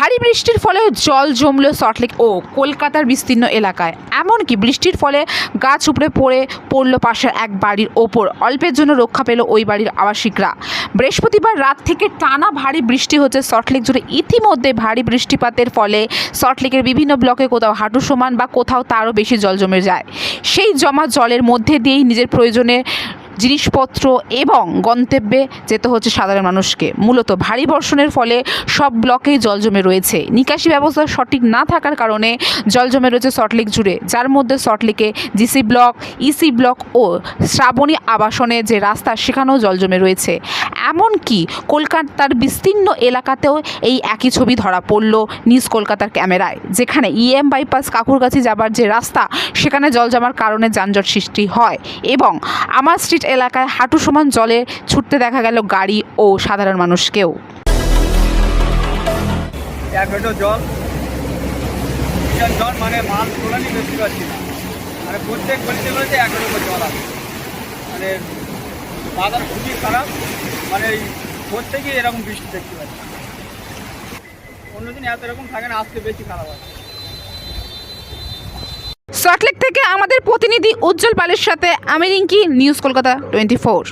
ভারী বৃষ্টির ফলে জল জমল সল্টলেক ও কলকাতার বিস্তীর্ণ এলাকায়। এমনকি বৃষ্টির ফলে গাছ উপড়ে পড়ে পড়ল পাশের এক বাড়ির ওপর। অল্পের জন্য রক্ষা পেল ওই বাড়ির আবাসিকরা। বৃহস্পতিবার রাত থেকে টানা ভারী বৃষ্টি হচ্ছে সল্টলেক জুড়ে। ইতিমধ্যে ভারী বৃষ্টিপাতের ফলে সল্টলেকের বিভিন্ন ব্লকে কোথাও হাঁটু সমান বা কোথাও তারও বেশি জল জমে যায়। সেই জমা জলের মধ্যে দিয়েই নিজের প্রয়োজনে জিনিসপত্র এবং গন্তব্যে যেতে হচ্ছে সাধারণ মানুষকে। মূলত ভারী বর্ষণের ফলে সব ব্লকেই জল জমে রয়েছে। নিকাশি ব্যবস্থা সঠিক না থাকার কারণে জল জমে রয়েছে সল্টলেক জুড়ে, যার মধ্যে সল্টলেকে জিসি ব্লক, ইসি ব্লক ও শ্রাবণী আবাসনে যে রাস্তা, সেখানেও জল জমে রয়েছে। এমনকি কলকাতার বিস্তীর্ণ এলাকাতেও এই একই ছবি ধরা পড়ল নিজ কলকাতার ক্যামেরায়, যেখানে ইএম বাইপাস কাকুরগাছি যাবার যে রাস্তা, সেখানে জল জমার কারণে যানজট সৃষ্টি হয়। এবং আমার স্ট্রিট এলাকায় হাঁটু সমান জলে ছুটতে দেখা গেল গাড়ি ও সাধারণ মানুষকেও। এক জল। জল মানে পাচ্ছি না মানে প্রত্যেক এক জল আছে মানে বাজার খুবই খারাপ। মানে প্রত্যেকেই এরকম বৃষ্টি দেখতে পাচ্ছি। অন্যদিন এত এরকম থাকে না, আজকে বেশি খারাপ আছে। সল্টলেক থেকে আমাদের প্রতিনিধি উজ্জ্বল পালের সাথে আমি Rinki news Kolkata twenty four.